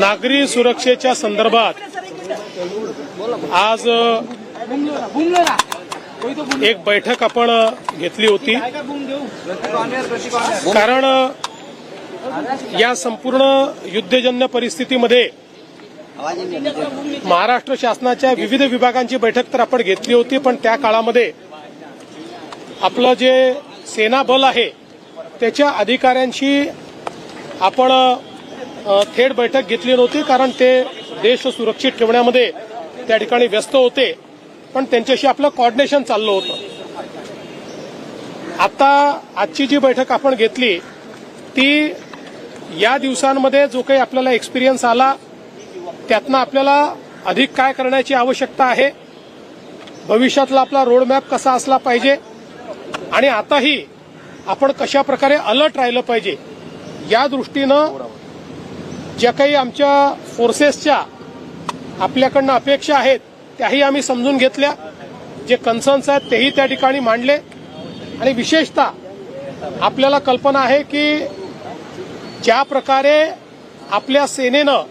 नागरी सुरक्षेच्या संदर्भात आज एक बैठक आपण घेतली होती. कारण या संपूर्ण युद्धजन्य परिस्थितीमध्ये महाराष्ट्र शासनाच्या विविध विभागांची बैठक तर आपण घेतली होती पण त्या काळामध्ये आपलं जे सेना बल आहे त्याच्या अधिकाऱ्यांशी आपण थेट बैठक घेतली नव्हती कारण ते देश सुरक्षित ठेवण्यामध्ये त्या ठिकाणी व्यस्त होते. पण त्यांच्याशी आपलं कॉर्डिनेशन चाललं होतं. आता आजची जी बैठक आपण घेतली ती या दिवसांमध्ये जो काही आपल्याला एक्सपिरियन्स आला त्यातनं आपल्याला अधिक काय करण्याची आवश्यकता आहे? भविष्यातला आपला रोडमॅप कसा असला पाहिजे? आणि आताही आपण कशा प्रकारे अलर्ट राहिलं पाहिजे? या दृष्टीनं ज्या काही आमच्या फोर्सेसच्या आपल्याकडनं अपेक्षा आहेत त्याही आम्ही समजून घेतल्या. जे कन्सर्न्स आहेत तेही त्या ठिकाणी मांडले. आणि विशेषतः आपल्याला कल्पना आहे की ज्या प्रकारे आपल्या सेनेनं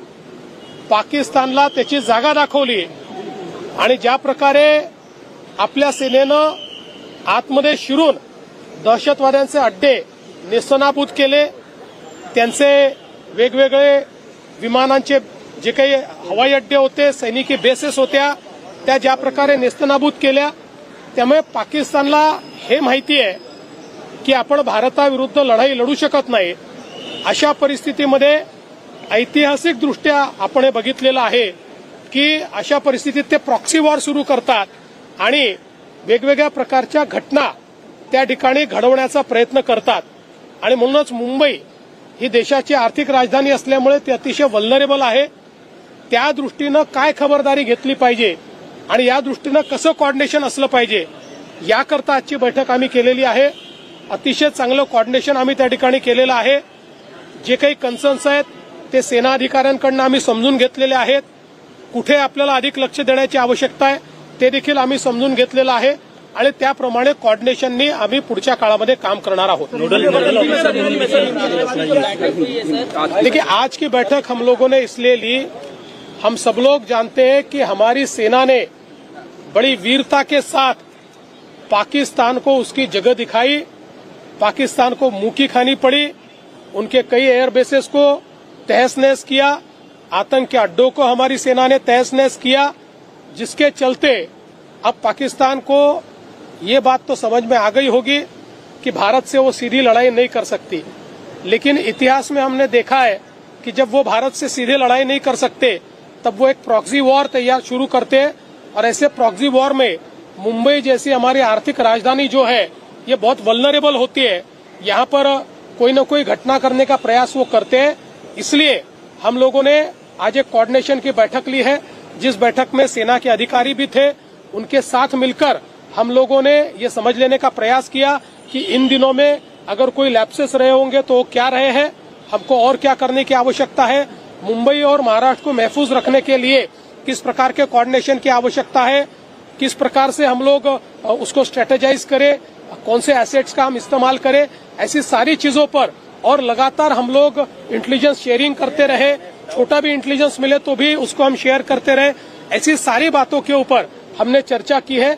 पाकिस्तानला त्याची जागा दाखवली आणि ज्या प्रकारे आपल्या सेनेनं आतमध्ये शिरून दहशतवाद्यांचे अड्डे निस्तनाबूत केले त्यांचे वेगवेगळे विमानांचे जे काही हवाई अड्डे होते सैनिकी बेसेस होत्या त्या ज्या प्रकारे नेस्तनाबूत केल्या त्यामुळे पाकिस्तानला हे माहिती आहे की आपण भारताविरुद्ध लढाई लढू शकत नाही. अशा परिस्थितीमध्ये ऐतिहासिकदृष्ट्या आपण हे बघितलेलं आहे की अशा परिस्थितीत ते प्रॉक्सी वॉर सुरू करतात आणि वेगवेगळ्या प्रकारच्या घटना त्या ठिकाणी घडवण्याचा प्रयत्न करतात. आणि म्हणूनच मुंबई ही देशाची आर्थिक राजधानी असल्यामुळे ती अतिशय वल्नरेबल आहे. त्या दृष्टीनं काय खबरदारी घेतली पाहिजे आणि या दृष्टीनं कसं कॉर्डिनेशन असलं पाहिजे याकरता आजची बैठक आम्ही केलेली आहे. अतिशय चांगलं कॉर्डिनेशन आम्ही त्या ठिकाणी केलेलं आहे. जे काही कन्सर्न्स आहेत ते सेना अधिकाऱ्यांकडनं आम्ही समजून घेतलेले आहेत. कुठे आपल्याला अधिक लक्ष देण्याची आवश्यकता आहे ते देखील आम्ही समजून घेतलेलं आहे. आणि त्याप्रमाणे कॉर्डिनेशननी आम्ही पुढच्या काळामध्ये काम करणार आहोत. देखिए आज की बैठक हम लोगों ने इसलिए ली हम सब लोग जानते हैं कि हमारी सेना ने बड़ी वीरता के साथ पाकिस्तान को उसकी जगह दिखाई पाकिस्तान को मुंह खानी पड़ी उनके कई एयर बेसेस को तहस नहस किया आतंक के अड्डों को हमारी सेना ने तहस नहस किया जिसके चलते अब पाकिस्तान को ये बात तो समझ में आ गई होगी कि भारत से वो सीधी लड़ाई नहीं कर सकती। लेकिन इतिहास में हमने देखा है कि जब वो भारत से सीधे लड़ाई नहीं कर सकते, तब वो एक प्रॉक्सी वॉर तैयार शुरू करते हैं और ऐसे प्रॉक्सी वॉर में मुंबई जैसी हमारी आर्थिक राजधानी जो है, ये बहुत वल्नरेबल होती है। यहाँ पर कोई न कोई घटना करने का प्रयास वो करते हैं। इसलिए हम लोगों ने आज एक कोऑर्डिनेशन की बैठक ली है, जिस बैठक में सेना के अधिकारी भी थे, उनके साथ मिलकर हम लोगों ने ये समझ लेने का प्रयास किया कि इन दिनों में अगर कोई लैप्सेस रहे होंगे तो क्या रहे हैं, हमको और क्या करने की आवश्यकता है, मुंबई और महाराष्ट्र को महफूज रखने के लिए किस प्रकार के कोऑर्डिनेशन की आवश्यकता है, किस प्रकार से हम लोग उसको स्ट्रेटेजाइज करें, कौन से एसेट्स का हम इस्तेमाल करें, ऐसी सारी चीज़ों पर और लगातार हम लोग इंटेलिजेंस शेयरिंग करते रहे, छोटा भी इंटेलिजेंस मिले तो भी उसको हम शेयर करते रहे, ऐसी सारी बातों के ऊपर हमने चर्चा की है।